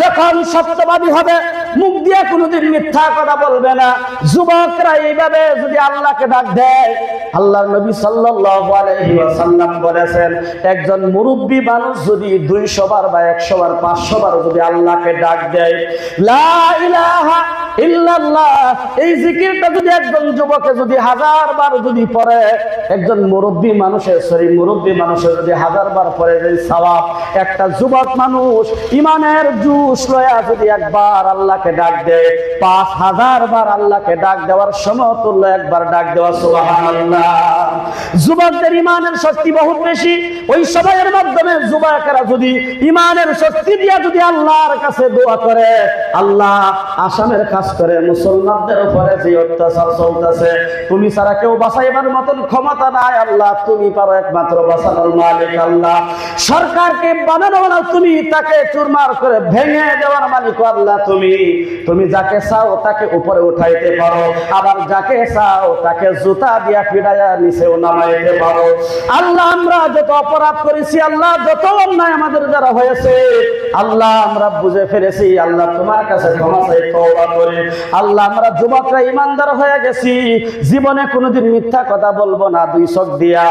যখন সত্যবাদী হবে, মুখ দিয়ে কোনোদিন মিথ্যা কথা বলবে না। যুবকরা এইভাবে যদি আল্লাহকে ডাক দেয় আল্লাহ নবী সাল্লাম বলেছেন, একজন মুরব্বী মানুষ যদি 200 বার বা 100 বার 500 বার যদি আল্লাহকে ডাক দেয় এই জিকিরটা যদি একজন যুবকে যদি হাজার বার যদি একজন মুরব্বী মানুষের সরি মুরব্বী মানুষের যদি হাজার বার একটা যুবক মানুষ ইমানের জুস লয়া যদি একবার আল্লাহকে ডাক দেয়, পাঁচ হাজার বার আল্লাহকে ডাক দেওয়ার সমতুল্য একবার ডাক দেওয়া যুবকদের ইমানের শক্তি বহুত বেশি, ওই সময়ের মাধ্যমে যুবকেরা যদি ইমানের শক্তি দিয়া যদি আল্লাহর কাছে দোয়া করে, আল্লাহ আসামের কাজ করে মুসলমানদের উপরে যে অত্যাচার চলতেছে, তুমি ছাড়া কেউ বাঁচাইবার মতন ক্ষমতা নাই, আল্লাহ, তুমি পারো একমাত্র বাঁচানোর মালিক আল্লাহ। সরকারকে বানানো না তুমি তাকে চুরমার করে ভেঙে দেওয়ার মালিক আল্লাহ তুমি। তুমি যাকে চাও তাকে উপরে উঠাইতে পারো, আবার যাকে চাও তাকে জুতা দিয়া ফিরাইয়া নিচেও নামাইতে পারো। আল্লাহ, আমরা যত অপরাধ করেছি, আল্লাহ, যত অন্যায় আমাদের যারা হয়েছে, আল্লাহ, আমরা বুঝে ফেলেছি, আল্লাহ, তোমার কাছে ক্ষমা চাই, তওবা করে। আল্লাহ, আমরা যুবকরা ইমানদার হয়ে গেছি। জীবনে কোনোদিন মিথ্যা কথা বলব না, দুই চোখ দিয়া।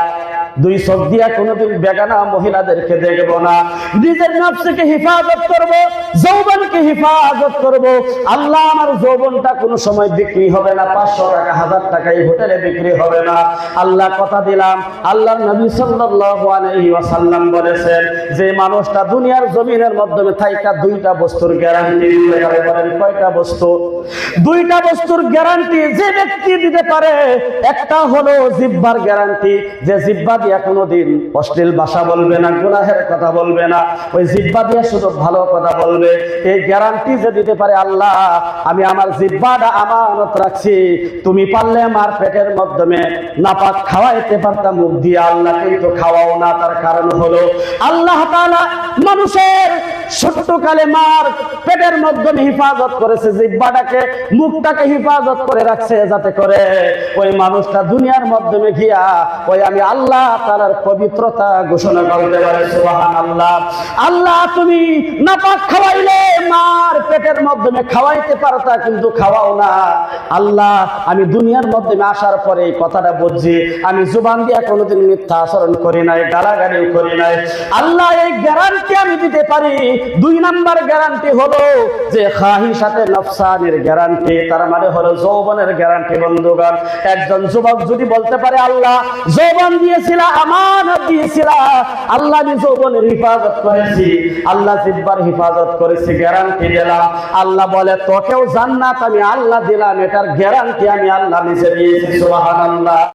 দুই চোখ দিয়া কোনোদিন বেগানা মহিলাদেরকে দেখব না। নিজের নফসকে হিফাজত করব, যৌবনকে হিফাজত করব। আল্লাহ আমার যৌবনটা কোনো সময় বিক্রি হবে না, পাঁচশো টাকা, হাজার টাকা এই হোটেলে বিক্রি হবে না। আল্লাহ কথা দিলাম আল্লাহ নবী সাল্লাল্লাহু আলাইহি ওয়াসাল্লাম বলেছেন যে মানুষটা দুনিয়ার জমিনের মাধ্যমে থাইকা দুইটা বস্তুর গ্যারান্টি দিতে পারে, বলেন কয়টা বস্তু? দুইটা বস্তুর গ্যারান্টি যে ব্যক্তি দিতে পারে, একটা হলো জিব্বার গ্যারান্টি। যে জিব্বা দিয়া কোনোদিন অশ্লীল ভাষা বলবে না, গুনাহের কথা বলবে না, ওই জিব্বা দিয়া শুধু ভালো কথা বলবে। এই গ্যারান্টি যে দিতে পারে আল্লাহ, আমি আমার জিব্বাটা আমানত রাখছি। তুমি পারলে আমার পেটের মাধ্যমে নাপাক খাওয়াইতে পারতাম মুখ দিয়ে আল্লাহ কিন্তু খাওয়াও না, তার কারণ হলো আল্লাহ তাআলা মানুষের ছোট্ট কালে মার পেটের মাধ্যমে হিফাজত করেছে জিব্বাটাকে মুখটাকে হিফাজত করে রাখছে যাতে করে ওই মানুষটা দুনিয়ার মাধ্যমে গিয়া ওই আমি আল্লাহ তাআলার পবিত্রতা ঘোষণা করতে পারে, সুবহানাল্লাহ। আল্লাহ, তুমি নাপাক খাওয়াইলে, মার পেটের মাধ্যমে খাওয়াইতে পারতা, কিন্তু খাওয়াও না। আল্লাহ, আমি দুনিয়ার মাধ্যমে আসার পরে এই কথাটা বুঝছি আমি জুবান দিয়ে কোনোদিন মিথ্যা আচরণ করি নাই করি নাই। আল্লাহ, এই গ্যারান্টি আমি দিতে পারি। দুই নাম্বার গ্যারান্টি হলো যে খাহি সাথে নফসানের গ্যারান্টি তার মানে হলো যৌবনের গ্যারান্টি বন্ধুগণ। একজন যুবক যদি বলতে পারে, আল্লাহ, যৌবন দিয়েছিলা আমানত আল্লাহ করেছি। আল্লাহ করেছি দিলাম। আল্লাহ বলে, তোকেও জান্নাত আমি আল্লাহ দিলাম, এটার গ্যারান্টি আমি আল্লাহ নিজে দিয়েছি